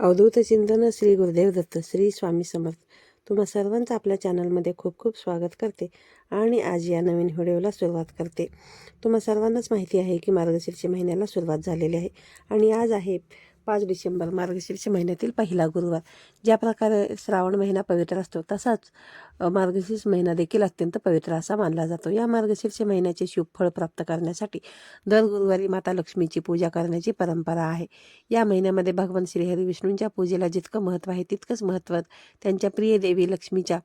अवधूत चिंतन श्री गुरुदेव दत्त श्री स्वामी समर्थ. तुम्हा सर्वांचं आपल्या चॅनलमध्ये खूप खूप स्वागत करते आणि आज या नवीन व्हिडिओला सुरुवात करते. तुम्हा सर्वांनाच माहिती आहे की मार्गशीर्ष महिन्याला सुरुवात झालेली आहे आणि आज आहे पाच डिसेंबर मार्गशीर्ष महिन्यातील पहिला गुरुवार. ज्या प्रकारे श्रावण महिना पवित्र असतो तसाच मार्गशीर्ष महिना देखील अत्यंत पवित्र असा मानला जातो. या मार्गशीर्ष महिन्याचे शुभ फळ प्राप्त करण्यासाठी दर गुरुवारी माता लक्ष्मीची पूजा करण्याची परंपरा आहे. या महिन्यामध्ये भगवान श्रीहरी विष्णूंच्या पूजेला जितकं महत्त्व आहे तितकंच महत्त्व त्यांच्या प्रिय देवी लक्ष्मीच्या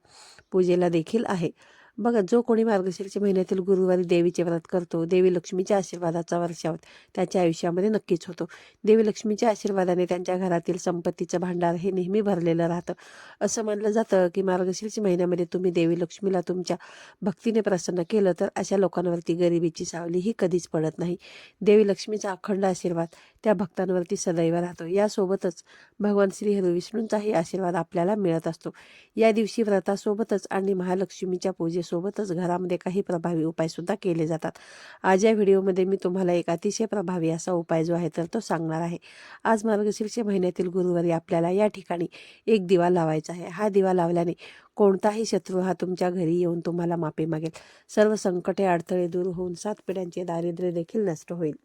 पूजेला देखील आहे. बघा जो कोणी मार्गशीर्ष महिन्यातील गुरुवारी देवीचे व्रत करतो देवी लक्ष्मीच्या आशीर्वादाचा वर्षाव त्याच्या आयुष्यामध्ये नक्कीच होतो. देवी लक्ष्मीच्या आशीर्वादाने त्यांच्या घरातील संपत्तीचं भांडार हे नेहमी भरलेलं राहतं. असं मानलं जातं की मार्गशीर्ष महिन्यामध्ये तुम्ही देवी लक्ष्मीला तुमच्या भक्तीने प्रसन्न केलं तर अशा लोकांवरती गरिबीची सावली ही कधीच पडत नाही. देवी लक्ष्मीचा अखंड आशीर्वाद त्या भक्तांवरती सदैव राहतो. यासोबतच भगवान श्री हरविष्णूंचाही आशीर्वाद आपल्याला मिळत असतो. या दिवशी व्रतासोबतच आणि महालक्ष्मीच्या सोबतच घरामध्ये काही प्रभावी उपायसुद्धा केले जातात. आज या व्हिडिओमध्ये मी तुम्हाला एक अतिशय प्रभावी असा उपाय जो आहे तर तो सांगणार आहे. आज मार्गशीर्ष महिन्यातील गुरुवारी आपल्याला या ठिकाणी एक दिवा लावायचा आहे. हा दिवा लावल्याने कोणताही शत्रू हा तुमच्या घरी येऊन तुम्हाला माफी मागेल. सर्व संकटे अडथळे दूर होऊन सात पिढ्यांचे दारिद्र्य देखील नष्ट होईल.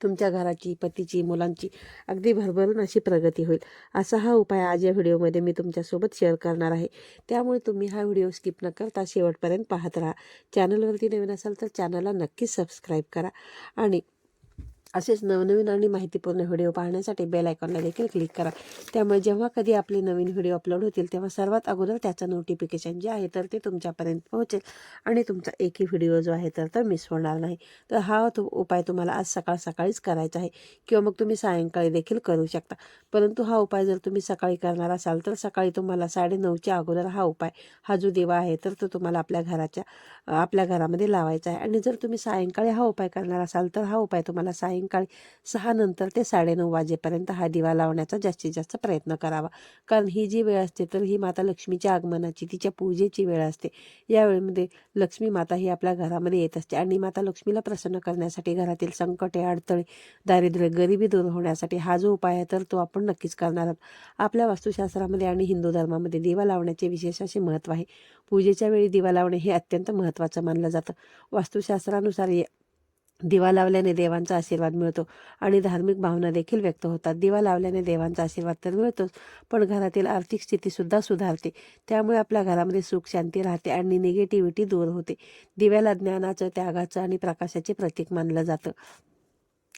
तुमच्या घराची पतीची मुलांची अगदी भरभरून अशी प्रगती होईल. असा हा उपाय आज या व्हिडिओमध्ये मी तुमच्यासोबत शेअर करणार आहे. त्यामुळे तुम्ही हा व्हिडिओ स्किप न करता शेवटपर्यंत पाहत राहा. चॅनलवरती नवीन असाल तर चॅनलला नक्कीच सबस्क्राईब करा. आणि असेच नवनवीन आणि माहितीपूर्ण व्हिडिओ पाहण्यासाठी बेल आयकॉनला देखील क्लिक करा. त्यामुळे जेव्हा कधी आपले नवीन व्हिडिओ अपलोड होतील तेव्हा सर्वात अगोदर त्याचं नोटिफिकेशन जे आहे तर ते तुमच्यापर्यंत पोहोचेल. आणि तुमचा एकही व्हिडिओ जो आहे तर तो मिस होणार नाही. तर हा तो उपाय तुम्हाला आज सकाळ सकाळीच करायचा आहे किंवा मग तुम्ही सायंकाळी देखील करू शकता. परंतु हा उपाय जर तुम्ही सकाळी करणार असाल तर सकाळी तुम्हाला साडेनऊच्या अगोदर हा उपाय हा जो दिवा आहे तर तो तुम्हाला आपल्या घराच्या आपल्या घरामध्ये लावायचा आहे. आणि जर तुम्ही सायंकाळी हा उपाय करणार असाल तर हा उपाय तुम्हाला सायंकाळी सहा नंतर ते साडेनऊ वाजेपर्यंत हा दिवा लावण्याचा जास्तीत जास्त प्रयत्न करावा. कारण ही जी वेळ असते तर ही माता लक्ष्मीच्या आगमनाची तिच्या पूजेची वेळ असते. या वेळेमध्ये लक्ष्मी माता ही आपल्या घरामध्ये येत असते आणि माता लक्ष्मीला प्रसन्न करण्यासाठी घरातील संकटे अडथळे दारिद्र्य गरिबी दूर होण्यासाठी हा जो उपाय आहे तर तो आपण नक्कीच करणार आहोत. आपल्या वास्तुशास्त्रामध्ये आणि हिंदू धर्मामध्ये दिवा लावण्याचे विशेष असे महत्त्व आहे. पूजेच्या वेळी दिवा लावणे हे अत्यंत महत्त्वाचं मानलं जातं. वास्तुशास्त्रानुसार ये- दिवा लावल्याने देवांचा आशीर्वाद मिळतो आणि धार्मिक भावना देखील व्यक्त होतात. दिवा लावल्याने देवांचा आशीर्वाद तर मिळतोच पण घरातील आर्थिक स्थितीसुद्धा सुधारते. त्यामुळे आपल्या घरामध्ये सुख शांती राहते आणि निगेटिव्हिटी दूर होते. दिव्याला ज्ञानाचं त्यागाचं आणि प्रकाशाचे प्रतीक मानलं जातं.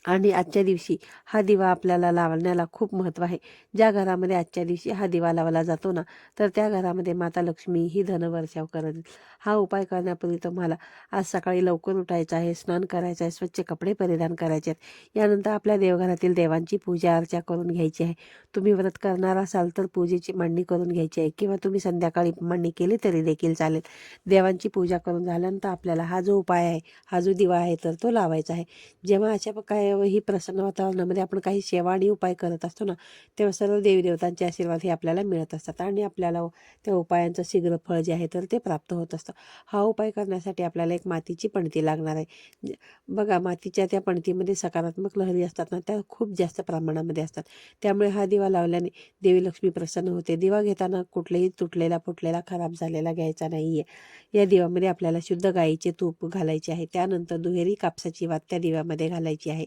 आणि आजच्या दिवशी हा दिवा आपल्याला लावण्याला खूप महत्त्व आहे. ज्या घरामध्ये आजच्या दिवशी हा दिवा लावला जातो ना तर त्या घरामध्ये माता लक्ष्मी ही धनवर्षाव करेल हा उपाय करण्यापूर्वी तुम्हाला आज सकाळी लवकर उठायचं आहे स्नान करायचं आहे स्वच्छ कपडे परिधान करायचे आहेत. यानंतर आपल्या देवघरातील देवांची पूजा अर्चा करून घ्यायची आहे. तुम्ही व्रत करणार असाल तर पूजेची मांडणी करून घ्यायची आहे किंवा तुम्ही संध्याकाळी मांडणी केली तरी देखील चालेल. देवांची पूजा करून झाल्यानंतर आपल्याला हा जो उपाय आहे हा जो दिवा आहे तर तो लावायचा आहे. जेव्हा अशा काय ही प्रसन्न वातावरणामध्ये आपण काही सेवा आणि उपाय करत असतो ना तेव्हा सर्व देवीदेवतांचे आशीर्वाद हे आपल्याला मिळत असतात आणि आपल्याला त्या उपायांचं शीघ्र फळ जे आहे तर ते प्राप्त होत असतं. हा उपाय करण्यासाठी आपल्याला एक मातीची पणती लागणार आहे. बघा मातीच्या त्या पणतीमध्ये सकारात्मक लहरी असतात ना त्या खूप जास्त प्रमाणामध्ये असतात. त्यामुळे हा दिवा लावल्याने देवी लक्ष्मी प्रसन्न होते. दिवा घेताना कुठलेही तुटलेला फुटलेला खराब झालेला घ्यायचा नाही आहे या दिवामध्ये आपल्याला शुद्ध गाईचे तूप घालायचे आहे. त्यानंतर दुहेरी कापसाची वात त्या दिव्यामध्ये घालायची आहे.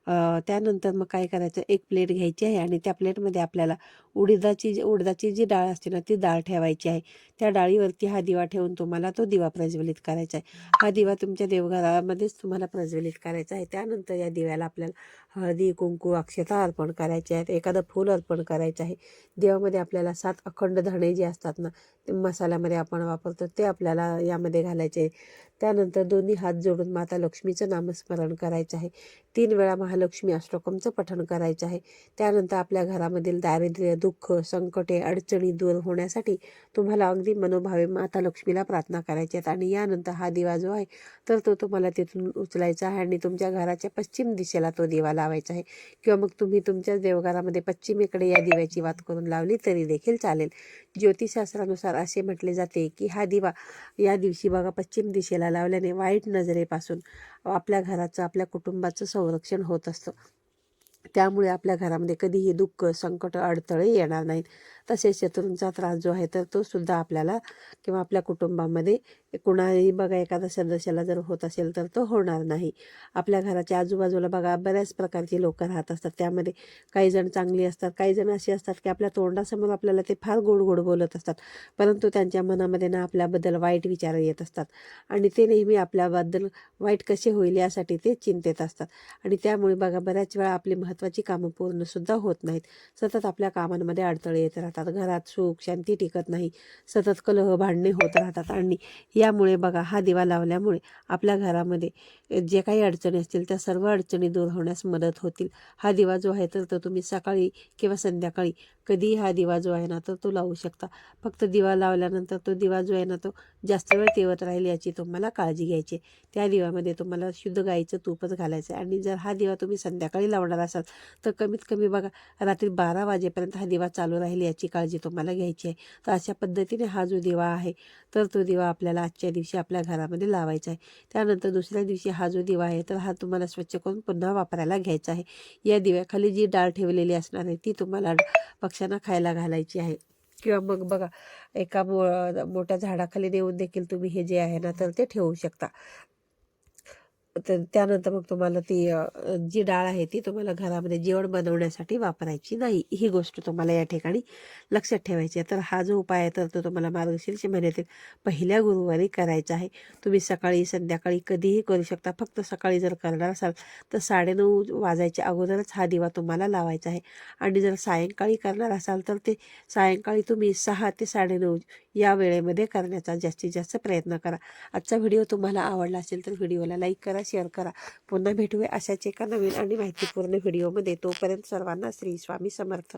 त्यानंतर मग काय करायचं? एक प्लेट घ्यायची आहे आणि त्या प्लेटमध्ये आपल्याला उडदाची जी उडदाची जी डाळ असते ना ती डाळ ठेवायची आहे. त्या डाळीवरती हा दिवा ठेवून तुम्हाला तो दिवा प्रज्वलित करायचा आहे. हा दिवा तुमच्या देवघरामध्येच तुम्हाला प्रज्वलित करायचा आहे. त्यानंतर या दिव्याला आपल्याला हळदी कुंकू अक्षता अर्पण करायचे आहेत. एखादं फूल अर्पण करायचं आहे. देवामध्ये आपल्याला सात अखंड धणे जे असतात ना ते मसाल्यामध्ये आपण वापरतो ते आपल्याला यामध्ये घालायचे आहे. त्यानंतर दोन्ही हात जोडून माता लक्ष्मीचं नामस्मरण करायचं आहे. तीन वेळा महालक्ष्मी अष्टोकमचं पठण करायचं आहे. त्यानंतर आपल्या घरामधील दारिद्र्य दुःख संकटे अडचणी दूर होण्यासाठी तुम्हाला अगदी मनोभावे माता लक्ष्मीला प्रार्थना करायची आहेत. आणि यानंतर हा दिवा जो आहे तर तो तुम्हाला तिथून उचलायचा आहे आणि तुमच्या घराच्या पश्चिम दिशेला तो दिवा लावायचा आहे. किंवा मग तुम्ही तुमच्याच देवघरामध्ये पश्चिमेकडे या दिव्याची वात करून लावली तरी देखील चालेल. ज्योतिषशास्त्रानुसार असे म्हटले जाते की हा दिवा या दिवशी बघा पश्चिम दिशेला लावल्याने वाईट नजरेपासून आपल्या घराचं आपल्या कुटुंबाचं संरक्षण होत होत असतं. त्यामुळे आपल्या घरामध्ये कधीही दुःख संकट अडथळे येणार नाहीत. तसेच शत्रूंचा त्रास जो आहे तर तो सुद्धा आपल्याला किंवा आपल्या कुटुंबामध्ये कुणाही बघा एखाद्या सदस्याला जर होत असेल तर तो होणार नाही. आपल्या घराच्या आजूबाजूला बघा बऱ्याच प्रकारची लोकं राहत असतात. त्यामध्ये काही जण चांगली असतात काही जण असे असतात की आपल्या तोंडासमोर आपल्याला ते फार गोड गोड बोलत असतात. परंतु त्यांच्या मनामध्ये ना आपल्याबद्दल वाईट विचार येत असतात. आणि ते नेहमी आपल्याबद्दल वाईट कसे होईल यासाठी ते चिंतेत असतात. आणि त्यामुळे बघा बऱ्याच वेळा आपली महत्त्वाची कामं पूर्णसुद्धा होत नाहीत. सतत आपल्या कामांमध्ये अडथळे येत राहतात. घरात सुख शांती टिकत नाही. सतत कलह भांडणे होत राहतात. आणि यामुळे बघा हा दिवा लावल्यामुळे आपल्या घरामध्ये जे काही अडचणी असतील त्या सर्व अडचणी दूर होण्यास मदत होतील. हा दिवा जो आहे तर तो तुम्ही सकाळी किंवा संध्याकाळी कधीही हा दिवा जो आहे ना तर तो लावू शकता. फक्त दिवा लावल्यानंतर तो दिवा जो आहे ना तो जास्त वेळ तेवत राहील याची तुम्हाला काळजी घ्यायची आहे. त्या दिव्यामध्ये तुम्हाला शुद्ध गाईचं तूपच घालायचं आहे. आणि जर हा दिवा तुम्ही संध्याकाळी लावणार असाल तर कमीत कमी बघा रात्री बारा वाजेपर्यंत हा दिवा चालू राहील याची काळजी तुम्हाला घ्यायची आहे. तर अशा पद्धतीने हा जो दिवा आहे तर तो दिवा आपल्याला आजच्या दिवशी आपल्या घरामध्ये लावायचा आहे. त्यानंतर दुसऱ्या दिवशी हा जो दिवा आहे तर हा तुम्हाला स्वच्छ करून पुन्हा वापरायला घ्यायचा आहे. या दिव्याखाली जी डाळ ठेवलेली असणार आहे ती तुम्हाला पक्ष्यांना खायला घालायची आहे. किंवा मग बघा एका मो मोठ्या झाडाखाली नेऊन देखील तुम्ही हे जे आहे ना तर ते ठेवू शकता. तर त्यानंतर मग तुम्हाला ती जी डाळ आहे ती तुम्हाला घरामध्ये जेवण बनवण्यासाठी वापरायची नाही. ही गोष्ट तुम्हाला या ठिकाणी लक्षात ठेवायची आहे. तर हा जो उपाय आहे तर तो तुम्हाला मार्गशीर्ष महिन्यातील पहिल्या गुरुवारी करायचा आहे. तुम्ही सकाळी संध्याकाळी कधीही करू शकता. फक्त सकाळी जर करणार असाल तर साडेनऊ वाजायच्या अगोदरच हा दिवा तुम्हाला लावायचा आहे. आणि जर सायंकाळी करणार असाल तर ते सायंकाळी तुम्ही सहा ते साडेनऊ या वेळेमध्ये करण्याचा जास्तीत जास्त प्रयत्न करा. आजचा व्हिडिओ तुम्हाला आवडला असेल तर व्हिडिओला लाईक करा. शेअर करा. पुन्हा भेटूया अशाच एका नवीन आणि माहितीपूर्ण व्हिडिओमध्ये तोपर्यंत सर्वांना श्री स्वामी समर्थ.